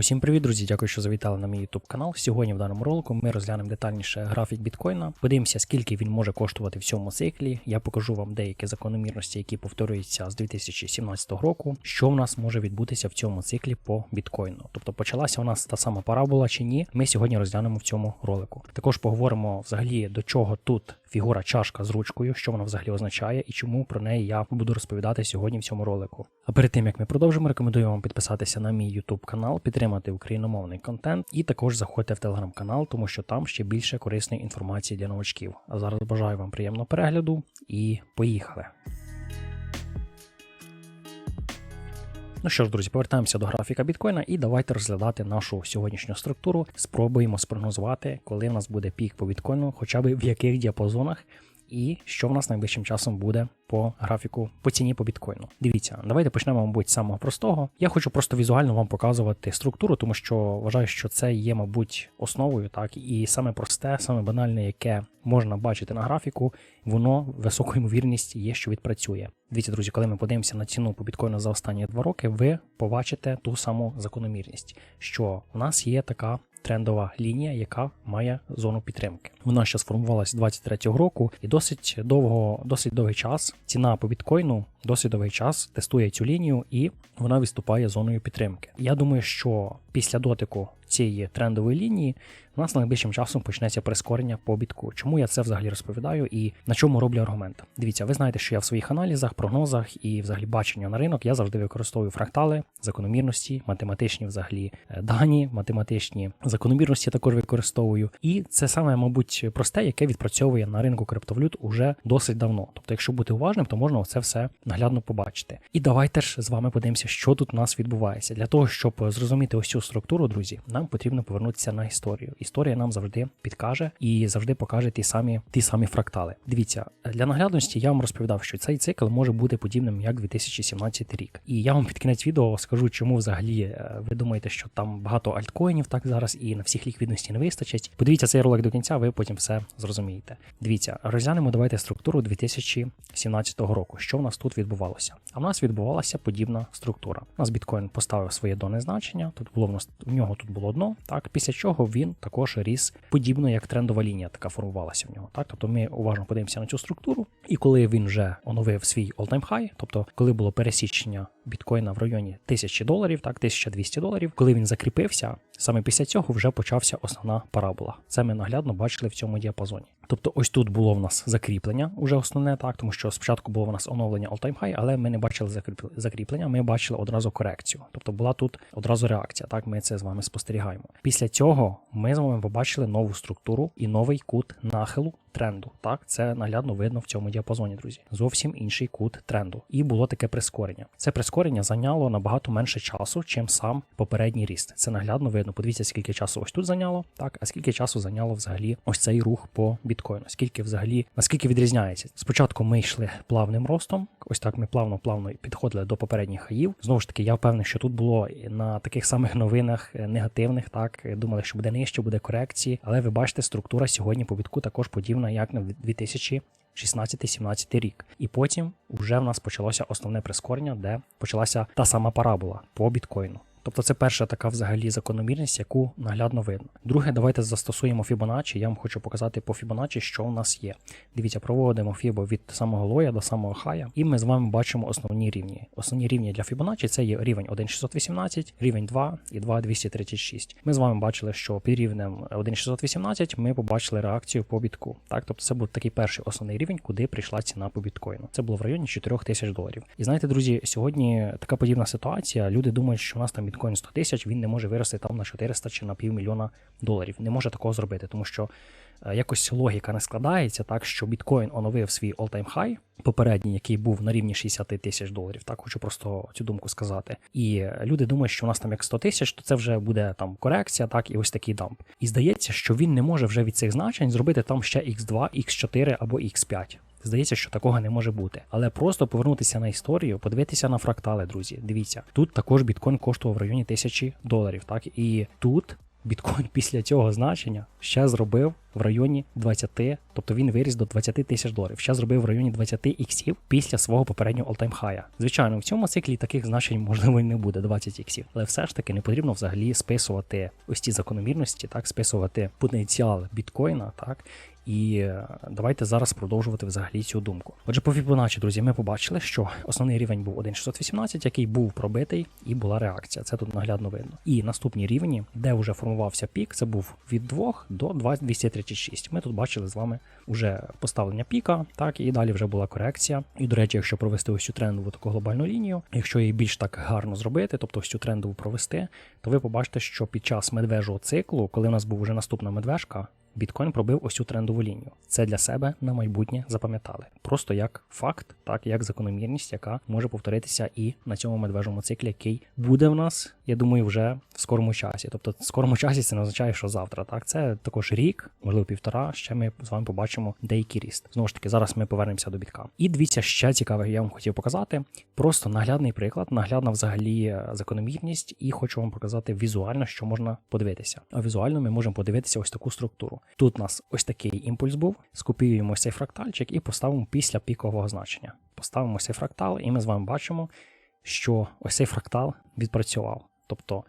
Усім привіт, друзі! Дякую, що завітали на мій YouTube канал. Сьогодні в даному ролику ми розглянемо детальніше графік біткоїна. Подивимося, скільки він може коштувати в цьому циклі. Я покажу вам деякі закономірності, які повторюються з 2017 року. Що в нас може відбутися в цьому циклі по біткоїну. Тобто почалася у нас та сама парабола чи ні. Ми сьогодні розглянемо в цьому ролику. Також поговоримо взагалі до чого тут фігура чашка з ручкою, що вона взагалі означає і чому про неї я буду розповідати сьогодні в цьому ролику. А перед тим як ми продовжимо, рекомендую вам підписатися на мій YouTube канал, підтримати україномовний контент і також заходьте в телеграм-канал, тому що там ще більше корисної інформації для новачків. А зараз бажаю вам приємного перегляду і поїхали. Ну що ж, друзі, повертаємося до графіка біткоїна і давайте розглядати нашу сьогоднішню структуру. Спробуємо спрогнозувати, коли в нас буде пік по біткоїну, хоча б в яких діапазонах, і що в нас найближчим часом буде по графіку по ціні по біткоїну. Дивіться, давайте почнемо, мабуть, з самого простого. Я хочу просто візуально вам показувати структуру, тому що вважаю, що це є, мабуть, основою, так і саме просте, саме банальне, яке можна бачити на графіку, воно високою ймовірністю є, що відпрацює. Дивіться, друзі, коли ми подивимося на ціну по біткоїну за останні два роки, ви побачите ту саму закономірність, що в нас є така. Трендова лінія, яка має зону підтримки. Вона ще сформувалася з 23-го року, і досить довго, досить довгий час ціна по біткоїну досить довгий час тестує цю лінію і вона виступає зоною підтримки. Я думаю, що після дотику цієї трендової лінії у нас найближчим часом почнеться прискорення по бітку. Чому я це взагалі розповідаю і на чому роблю аргумент? Дивіться, ви знаєте, що я в своїх аналізах, прогнозах і взагалі бачення на ринок я завжди використовую фрактали, закономірності, математичні взагалі е, дані, математичні закономірності також використовую. І це саме, мабуть, просте, яке відпрацьовує на ринку криптовалют уже досить давно. Тобто, якщо бути уважним, то можна це все наглядно побачити. І давайте ж з вами подивимося, що тут у нас відбувається. Для того, щоб зрозуміти ось цю структуру, друзі, нам потрібно повернутися на історію. Історія нам завжди підкаже і завжди покаже ті самі ті самі фрактали. Дивіться, для наглядності я вам розповідав, що цей цикл може бути подібним як 2017 рік. І я вам під кінець відео скажу, чому взагалі е, ви думаєте, що там багато альткоїнів так зараз і на всіх ліквідності не вистачить. Подивіться цей ролик до кінця, ви потім все зрозумієте. Дивіться, розглянемо давайте структуру 2017 року. Що в нас тут відбувалося? А в нас відбувалася подібна структура. У нас біткоін поставив своє доне значення. Тут було в нас в нього тут було дно. Так, після чого він також ріс подібно, як трендова лінія така формувалася в нього. Так, тобто ми уважно подивимося на цю структуру, і коли він вже оновив свій all-time high, тобто коли було пересічення біткоїна в районі 1000 доларів, так 1200 доларів, коли він закріпився, саме після цього вже почався основна парабола. Це ми наглядно бачили в цьому діапазоні. Тобто, ось тут було в нас закріплення, уже основне так, тому що спочатку було в нас оновлення all-time high, але ми не бачили закріплення, ми бачили одразу корекцію. Тобто була тут одразу реакція. Так, ми це з вами спостерігаємо. Після цього ми з вами побачили нову структуру і новий кут нахилу тренду. Так, це наглядно видно в цьому діапазоні, друзі. Зовсім інший кут тренду. І було таке прискорення. Це прискорення зайняло набагато менше часу, чим сам попередній ріст. Це наглядно видно. Подивіться, скільки часу ось тут зайняло, так, а скільки часу зайняло взагалі ось цей рух по біткоїну. Скільки взагалі, наскільки відрізняється? Спочатку ми йшли плавним ростом, ось так ми плавно-плавно підходили до попередніх хаїв. Знову ж таки, я впевнений, що тут було на таких самих новинах негативних, так думали, що буде нижче, буде корекції, але ви бачите, структура сьогодні по бітку також подібна, як на 2016-17 рік. І потім вже в нас почалося основне прискорення, де почалася та сама парабола по біткоїну. Тобто це перша така взагалі закономірність, яку наглядно видно. Друге, давайте застосуємо Fibonacci. Я вам хочу показати по Fibonacci, що у нас є. Дивіться, проводимо Фібо від самого лоя до самого хая, і ми з вами бачимо основні рівні. Основні рівні для Fibonacci це є рівень 1,618, рівень 2 і 2,236. Ми з вами бачили, що під рівнем 1,618 ми побачили реакцію по бітку. Так, тобто це був такий перший основний рівень, куди прийшла ціна по біткоїну. Це було в районі 4 тисяч доларів. І знаєте, друзі, сьогодні така подібна ситуація. Люди думають, що у нас там біткоін 100 тисяч, він не може вирости там на 400 чи на півмільйона доларів. Не може такого зробити, тому що е, якось логіка не складається так, що біткоін оновив свій all-time high, попередній, який був на рівні 60 тисяч доларів. Так, хочу просто цю думку сказати. І люди думають, що у нас там як 100 тисяч, то це вже буде там корекція, так, і ось такий дамп. І здається, що він не може вже від цих значень зробити там ще X2, X4 або X5. Здається, що такого не може бути. Але просто повернутися на історію, подивитися на фрактали, друзі. Дивіться, тут також біткоін коштував в районі тисячі доларів. Так і тут біткоін після цього значення ще зробив в районі 20, тобто він виріс до 20 тисяч доларів. Ще зробив в районі 20 іксів після свого попереднього all-time high. Звичайно, в цьому циклі таких значень можливо і не буде 20 іксів, але все ж таки не потрібно взагалі списувати ось ці закономірності, так списувати потенціал біткоїна, так. І е, давайте зараз продовжувати взагалі цю думку. Отже, по Fibonacci, друзі, ми побачили, що основний рівень був 1,618, який був пробитий, і була реакція. Це тут наглядно видно. І наступні рівні, де вже формувався пік, це був від 2 до 236. Ми тут бачили з вами вже поставлення піка, так і далі вже була корекція. І до речі, якщо провести ось цю трендову таку глобальну лінію, якщо її більш так гарно зробити, тобто ось цю трендову провести, то ви побачите, що під час медвежого циклу, коли у нас був вже наступна медвежка, біткоін пробив ось цю трендову лінію. Це для себе на майбутнє запам'ятали. Просто як факт, так як закономірність, яка може повторитися і на цьому медвежому циклі, який буде в нас, я думаю, вже в скорому часі. Тобто, в скорому часі це не означає, що завтра. Так, це також рік, можливо, півтора. Ще ми з вами побачимо деякий ріст. Знову ж таки, зараз ми повернемося до бітка. І дивіться, ще цікаве, я вам хотів показати. Просто наглядний приклад, наглядна взагалі е, закономірність, і хочу вам показати візуально, що можна подивитися. А візуально ми можемо подивитися ось таку структуру. Тут у нас ось такий імпульс був. Скопіюємо цей фрактальчик і поставимо після пікового значення. Поставимо цей фрактал, і ми з вами бачимо, що ось цей фрактал відпрацював. Тобто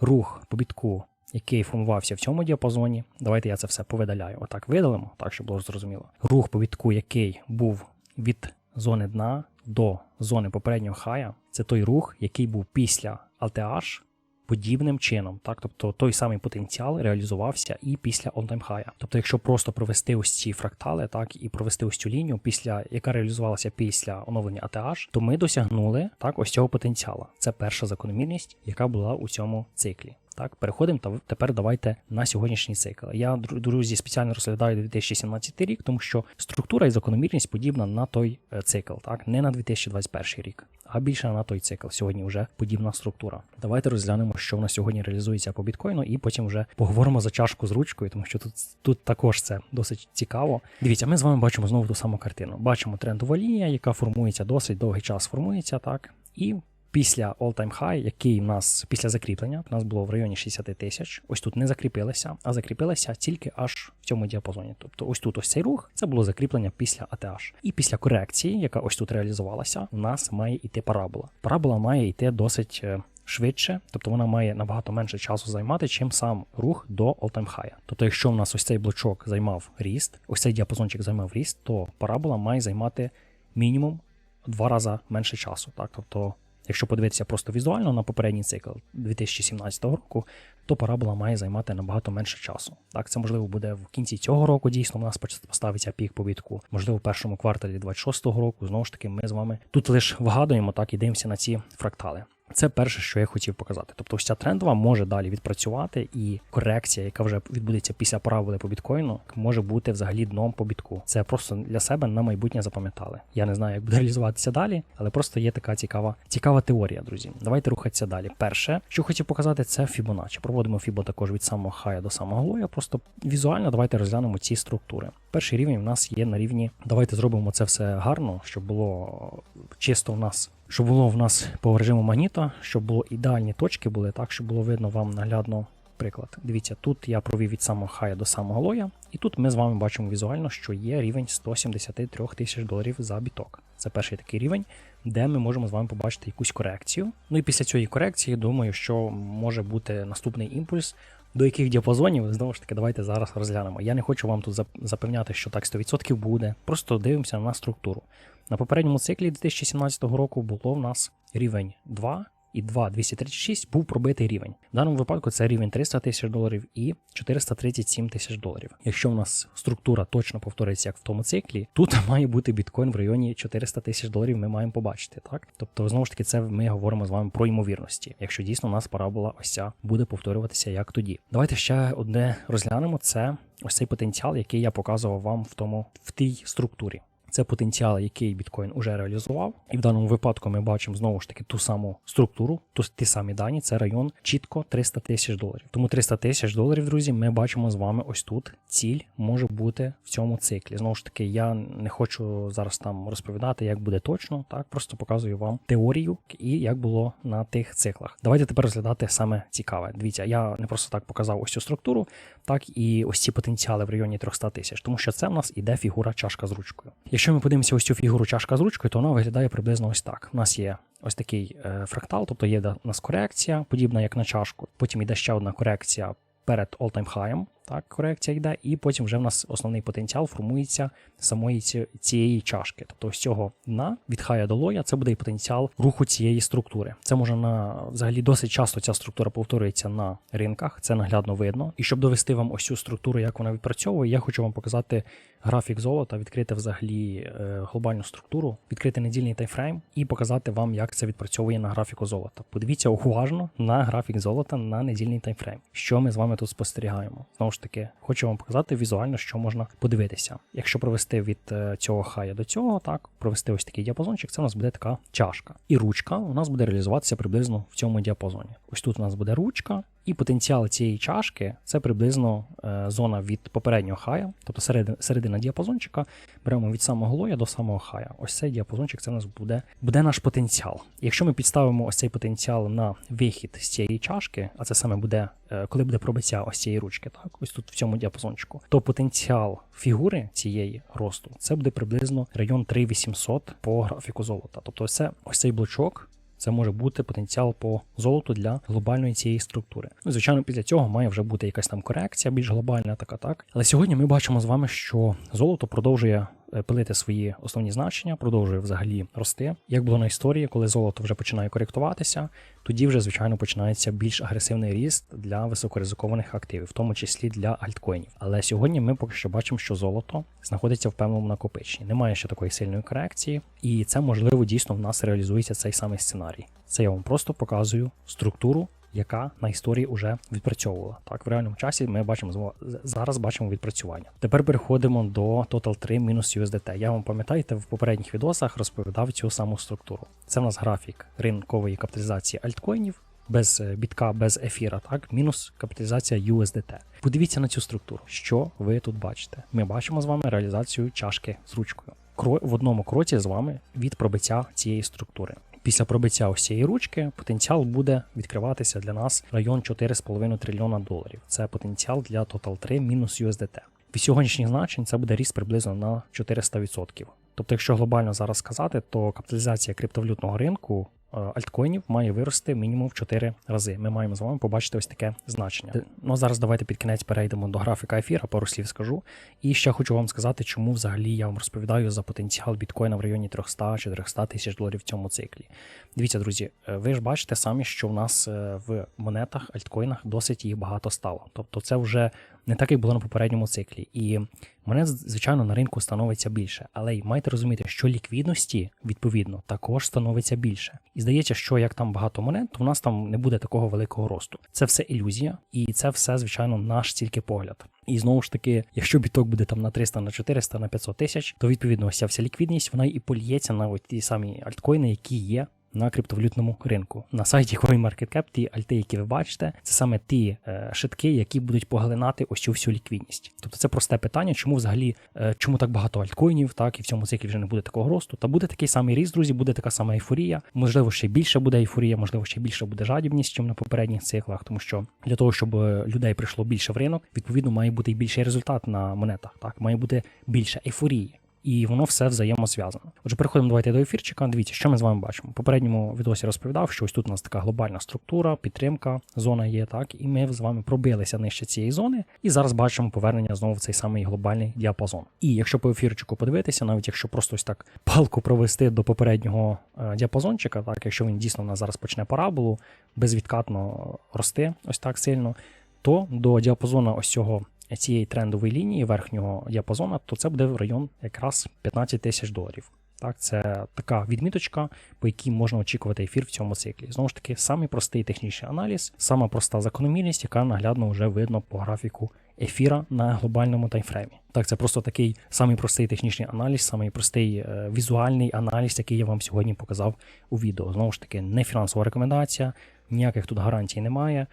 рух по бітку, який формувався в цьому діапазоні. Давайте я це все повидаляю. Отак видалимо, так щоб було зрозуміло. Рух по бітку, який був від зони дна до зони попереднього хая, це той рух, який був після LTH подібним чином. Так, тобто той самий потенціал реалізувався і після high. Тобто, якщо просто провести ось ці фрактали, так і провести ось цю лінію, після яка реалізувалася після оновлення ATH, то ми досягнули так ось цього потенціалу. Це перша закономірність, яка була у цьому циклі. Так, переходимо та тепер давайте на сьогоднішній цикл. Я друзі спеціально розглядаю 2017 рік, тому що структура і закономірність подібна на той е, цикл, так не на 2021 рік, а більше на той цикл. Сьогодні вже подібна структура. Давайте розглянемо, що в нас сьогодні реалізується по біткоїну, і потім вже поговоримо за чашку з ручкою, тому що тут тут також це досить цікаво. Дивіться, ми з вами бачимо знову ту саму картину. Бачимо трендова лінія, яка формується досить довгий час. Формується так і після all-time high, який в нас після закріплення, в нас було в районі 60 тисяч. Ось тут не закріпилися, а закріпилися тільки аж в цьому діапазоні. Тобто, ось тут ось цей рух, це було закріплення після ATH. І після корекції, яка ось тут реалізувалася, у нас має йти парабола. Парабола має йти досить. е, Швидше, тобто вона має набагато менше часу займати, чим сам рух до all-time high. Тобто, якщо в нас ось цей блочок займав ріст, ось цей діапазончик займав ріст, то парабола має займати мінімум два рази менше часу. Так, тобто Якщо подивитися просто візуально на попередній цикл 2017 року, то парабола має займати набагато менше часу. Так, це можливо буде в кінці цього року. Дійсно, у нас поставиться пік повітку. Можливо, в першому кварталі 26-го року. Знову ж таки, ми з вами тут лише вгадуємо так і дивимося на ці фрактали. Це перше, що я хотів показати. Тобто, ось ця трендова може далі відпрацювати, і корекція, яка вже відбудеться після параболи по біткоїну, може бути взагалі дном по бітку. Це просто для себе на майбутнє запам'ятали. Я не знаю, як буде реалізуватися далі, але просто є така цікава цікава теорія, друзі. Давайте рухатися далі. Перше, що хотів показати, це Fibonacci. Проводимо Фібо також від самого хая до самого лоя. Просто візуально давайте розглянемо ці структури. Перший рівень у нас є на рівні. Давайте зробимо це все гарно, щоб було чисто в нас щоб було в нас по режиму магніта, щоб було ідеальні точки були, так, щоб було видно вам наглядно приклад. Дивіться, тут я провів від самого хая до самого лоя, і тут ми з вами бачимо візуально, що є рівень 173 тисяч доларів за біток. Це перший такий рівень, де ми можемо з вами побачити якусь корекцію. Ну і після цієї корекції, думаю, що може бути наступний імпульс. До яких діапазонів, знову ж таки, давайте зараз розглянемо. Я не хочу вам тут запевняти, що так 100% буде. Просто дивимося на структуру. На попередньому циклі 2017 року було в нас рівень 2 і 2 236 був пробитий рівень. В даному випадку це рівень 300 тисяч доларів і 437 тисяч доларів. Якщо в нас структура точно повториться як в тому циклі, тут має бути біткоін в районі 400 тисяч доларів. Ми маємо побачити, так? Тобто, знову ж таки, це ми говоримо з вами про ймовірності. Якщо дійсно у нас парабола ось ця буде повторюватися як тоді. Давайте ще одне розглянемо: це ось цей потенціал, який я показував вам в тому в тій структурі. Це потенціал, який біткоін уже реалізував. І в даному випадку ми бачимо знову ж таки ту саму структуру, ту ті самі дані. Це район чітко 300 тисяч доларів. Тому 300 тисяч доларів, друзі, ми бачимо з вами ось тут. Ціль може бути в цьому циклі. Знову ж таки, я не хочу зараз там розповідати, як буде точно. Так, просто показую вам теорію і як було на тих циклах. Давайте тепер розглядати саме цікаве. Дивіться, я не просто так показав ось цю структуру, так і ось ці потенціали в районі 300 тисяч, тому що це в нас іде фігура чашка з ручкою. Якщо ми подивимося ось цю фігуру чашка з ручкою, то вона виглядає приблизно ось так. У нас є ось такий е, фрактал, тобто є у нас корекція, подібна як на чашку. Потім йде ще одна корекція перед all-time high, так, корекція йде, і потім вже в нас основний потенціал формується самої цієї чашки. Тобто з цього дна від хая до лоя це буде і потенціал руху цієї структури. Це може на взагалі досить часто ця структура повторюється на ринках, це наглядно видно. І щоб довести вам ось цю структуру, як вона відпрацьовує, я хочу вам показати графік золота, відкрити взагалі е, глобальну структуру, відкрити недільний таймфрейм і показати вам, як це відпрацьовує на графіку золота. Подивіться уважно на графік золота на недільний таймфрейм. Що ми з вами тут спостерігаємо? Знову ж таки, хочу вам показати візуально, що можна подивитися. Якщо провести від е, цього хая до цього, так провести ось такий діапазончик, це у нас буде така чашка. І ручка у нас буде реалізуватися приблизно в цьому діапазоні. Ось тут у нас буде ручка. І потенціал цієї чашки це приблизно е, зона від попереднього хая, тобто середина, діапазончика. Беремо від самого лоя до самого хая. Ось цей діапазончик це у нас буде буде наш потенціал. Якщо ми підставимо ось цей потенціал на вихід з цієї чашки, а це саме буде, е, коли буде пробиття ось цієї ручки, так ось тут в цьому діапазончику, то потенціал фігури цієї росту це буде приблизно район 3800 по графіку золота. Тобто, це, ось цей блочок. Це може бути потенціал по золоту для глобальної цієї структури. Ну, звичайно, після цього має вже бути якась там корекція більш глобальна, така так. Але сьогодні ми бачимо з вами, що золото продовжує пилити свої основні значення, продовжує взагалі рости. Як було на історії, коли золото вже починає коректуватися, тоді вже, звичайно, починається більш агресивний ріст для високоризикованих активів, в тому числі для альткоїнів. Але сьогодні ми поки що бачимо, що золото знаходиться в певному накопиченні. Немає ще такої сильної корекції, і це можливо дійсно в нас реалізується цей самий сценарій. Це я вам просто показую структуру яка на історії вже відпрацьовувала. Так, в реальному часі ми бачимо зараз бачимо відпрацювання. Тепер переходимо до Total 3 мінус USDT. Я вам пам'ятаєте, в попередніх відосах розповідав цю саму структуру. Це в нас графік ринкової капіталізації альткоїнів. Без е, бітка, без ефіра, так, мінус капіталізація USDT. Подивіться на цю структуру. Що ви тут бачите? Ми бачимо з вами реалізацію чашки з ручкою. В одному кроці з вами від пробиття цієї структури. Після пробиття ось цієї ручки потенціал буде відкриватися для нас район 4,5 трильйона доларів. Це потенціал для Total 3 мінус USDT. Від сьогоднішніх значень це буде ріст приблизно на 400%. Тобто, якщо глобально зараз сказати, то капіталізація криптовалютного ринку альткоїнів має вирости мінімум в 4 рази. Ми маємо з вами побачити ось таке значення. Ну зараз давайте під кінець перейдемо до графіка ефіра, пару слів скажу. І ще хочу вам сказати, чому взагалі я вам розповідаю за потенціал біткоїна в районі 300-400 тисяч доларів в цьому циклі. Дивіться, друзі, е, ви ж бачите самі, що в нас е, в монетах, альткоїнах досить їх багато стало. Тобто, це вже не так, як було на попередньому циклі. І монет, звичайно, на ринку становиться більше. Але й майте розуміти, що ліквідності, відповідно, також становиться більше. І здається, що як там багато монет, то в нас там не буде такого великого росту. Це все ілюзія, і це все, звичайно, наш тільки погляд. І знову ж таки, якщо біток буде там на 300, на 400, на 500 тисяч, то відповідно ось вся ліквідність вона і польється на ті самі альткоїни, які є на криптовалютному ринку. На сайті CoinMarketCap ті альти, які ви бачите, це саме ті е, шитки, які будуть поглинати ось цю всю ліквідність. Тобто це просте питання, чому взагалі е, чому так багато альткоїнів, так і в цьому циклі вже не буде такого росту. Та буде такий самий ріст, друзі, буде така сама ейфорія. Можливо, ще більше буде ейфорія, можливо, ще більше буде жадібність, ніж на попередніх циклах, тому що для того, щоб е, людей прийшло більше в ринок, відповідно має бути і більший результат на монетах. Так має бути більше ейфорії і воно все взаємозв'язано. Отже, переходимо давайте до ефірчика. Дивіться, що ми з вами бачимо. Попередньому відосі розповідав, що ось тут у нас така глобальна структура, підтримка, зона є, так, і ми з вами пробилися нижче цієї зони, і зараз бачимо повернення знову в цей самий глобальний діапазон. І якщо по ефірчику подивитися, навіть якщо просто ось так палку провести до попереднього е, діапазончика, так, якщо він дійсно у нас зараз почне параболу, безвідкатно рости ось так сильно, то до діапазону ось цього цієї трендової лінії верхнього діапазону, то це буде в район якраз 15 тисяч доларів. Так, Це така відміточка, по якій можна очікувати ефір в цьому циклі. Знову ж таки, самий простий технічний аналіз, сама проста закономірність, яка наглядно вже видно по графіку ефіра на глобальному таймфреймі. Так, це просто такий самий простий технічний аналіз, самий простий е, візуальний аналіз, який я вам сьогодні показав у відео. Знову ж таки, не фінансова рекомендація, ніяких тут гарантій немає.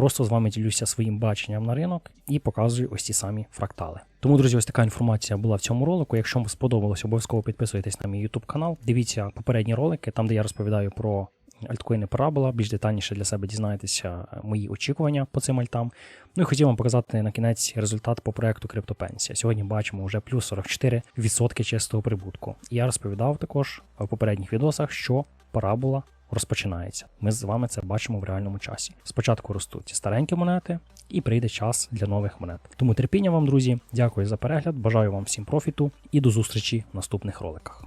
Просто з вами ділюся своїм баченням на ринок і показую ось ці самі фрактали. Тому, друзі, ось така інформація була в цьому ролику. Якщо вам сподобалось, обов'язково підписуйтесь на мій YouTube канал. Дивіться попередні ролики, там де я розповідаю про альткоїни Парабола. Більш детальніше для себе дізнаєтеся мої очікування по цим альтам. Ну і хотів вам показати на кінець результат по проекту Криптопенсія. Сьогодні бачимо вже плюс 44% чистого прибутку. Я розповідав також в попередніх відосах, що парабола розпочинається. Ми з вами це бачимо в реальному часі. Спочатку ростуть старенькі монети, і прийде час для нових монет. Тому терпіння вам, друзі. Дякую за перегляд. Бажаю вам всім профіту і до зустрічі в наступних роликах.